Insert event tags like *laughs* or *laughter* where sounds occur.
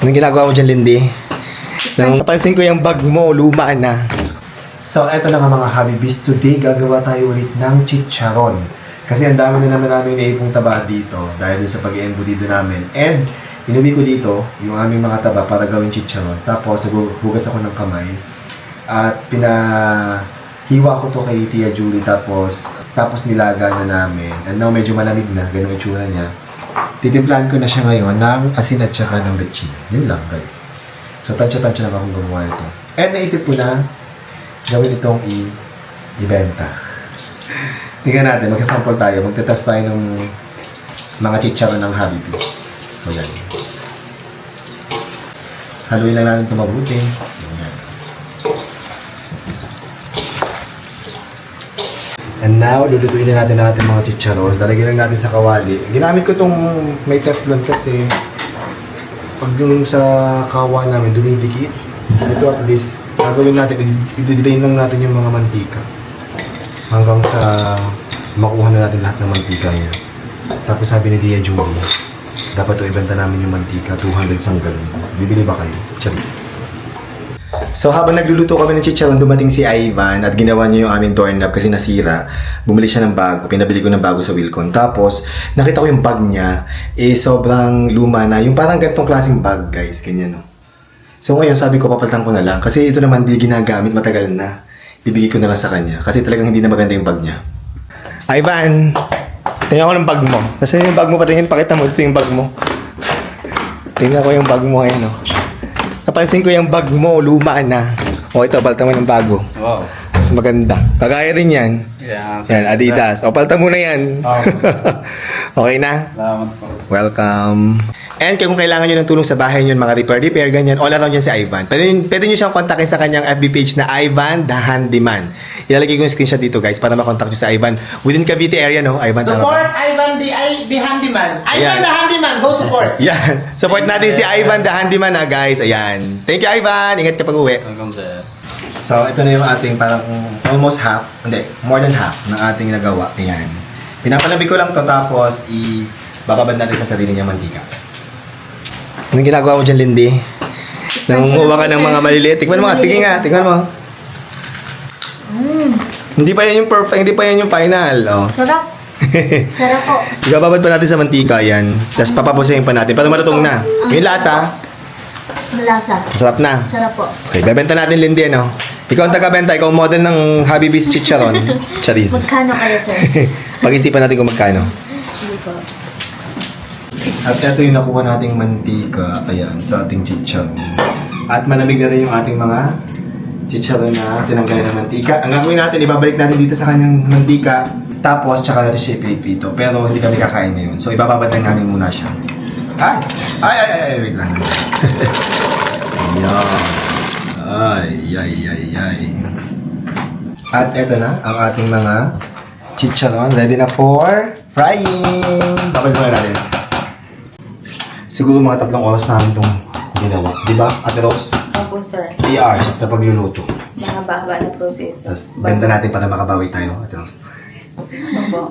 Anong ginagawa mo dyan, Lindy? Nang napansin ko yung bag mo, luma na. So, eto na nga mga Habibis. Today, gagawa tayo ulit ng chicharon. Kasi ang dami na naman namin naipong taba dito dahil sa pag iembudido namin. And, inuwi ko dito yung aming mga taba para gawin chicharon. Tapos, naghugas ako ng kamay. At pinahiwa ko to kay Tia Julie. Tapos, tapos nilaga na namin. And now, medyo malamig na. Ganun yung itsura niya. Titimplahan ko na siya ngayon ng asin at saka ng lechon. Yun lang, guys. So, tansya-tansya lang akong gumawa nito. And naisip ko na gawin itong i- ibenta. *laughs* Tingnan natin, magsasample tayo. Magtetest tayo ng mga chicharon ng Habibi. So, yan. Haluin lang natin ito mabuti. Yan. And now, lulutuin na natin ang ating mga chicharon. Lalagyan lang natin sa kawali. Ginamit ko itong may teflon kasi pag yung sa kawa namin dumidikit, ito at least, gagawin natin, i-drain lang natin yung mga mantika. Hanggang sa makuha na natin lahat ng mantika niya. Tapos sabi ni Dia Julie, dapat to ibenta namin yung mantika, 200 sang galon. Bibili ba kayo? Charis. So habang nagluluto kami ng chicharon, dumating si Ivan at ginawa niya yung aming doorknob kasi nasira. Bumili siya ng bago, pinabili ko ng bago sa Wilcon. Tapos, nakita ko yung bag niya, eh sobrang luma na. Yung parang ganitong klaseng bag, guys, ganyan no. So ngayon, sabi ko, papalitan ko na lang. Kasi ito naman, di ginagamit, matagal na. Ibigay ko na lang sa kanya. Kasi talagang hindi na maganda yung bag niya. Ivan! Tingnan ko ng bag mo. Nasaan yung bag mo? Patingin, pakita mo. Ito yung bag mo. Tingnan ko yung bag mo ngayon, no. Napansin ko yung bag mo, luma na. O ito, palitan mo ng bago. Wow. Mas maganda. Kagaya rin yan. Yeah, Yan, Adidas. O, palitan mo na yan. Oh. *laughs* okay na? Salamat po. Welcome. And kung kailangan nyo ng tulong sa bahay nyo, mga repair-repair, ganyan, all around yan si Ivan. Pwede, pwede nyo siyang kontakin sa kanyang FB page na Ivan the Handyman. Ilalagay ko yung screenshot dito guys para makontak nyo sa Ivan. Within Cavite area, no? Ivan, tama ba? Support Ivan the, I, the handyman. Ivan Ayan. the handyman, go support. *laughs* Yan. Support natin si Ivan the Handyman ha guys. Ayan. Thank you Ivan. Ingat ka pag uwi. Welcome sir. So, ito na yung ating parang almost half, hindi, more than half ng ating nagawa. Ayan. Pinapalamig ko lang to tapos i-bababad natin sa sarili niya mantika. Anong ginagawa mo dyan, Lindy? Nangunguha ka ng mga maliliit. Tikman mo nga. Sige nga, tikman mo. Hindi pa yan yung perfect, hindi pa yan yung final. Oh. Sarap. *laughs* Sarap po. Ibababad pa natin sa mantika yan. Tapos papapusayin pa natin para malutong na. Yung lasa, lasa. masarap na. Sarap po. Okay, bebenta natin Lindy, ano? Ikaw ang taga-benta, ikaw ang model ng Habibis Chicharon. *laughs* Charis. Magkano kayo, sir? *laughs* Pag-isipan natin kung magkano. Sige po. At ito yung nakuha nating mantika, ayan, sa ating chicharon. At malamig na rin yung ating mga chicharon na tinanggalan ng mantika. Ang gagawin natin, ibabalik natin dito sa kanyang mantika, tapos tsaka natin siya ipiprito. Pero hindi kami kakain ngayon. So ibababad lang namin muna siya. Ay! Ay, ay, ay, ay, wait lang. Ayan. Ay, ay, ay, ay. At eto na, ang ating mga chicharon. Ready na for frying! Babalik muna natin. Siguro mga tatlong oras namin itong ginawa. Di ba, Ate Rose? Opo, sir. 3 hours na pagluluto. Mahaba-haba na process. Tapos, benta natin para makabawi tayo, Ate Rose. Opo.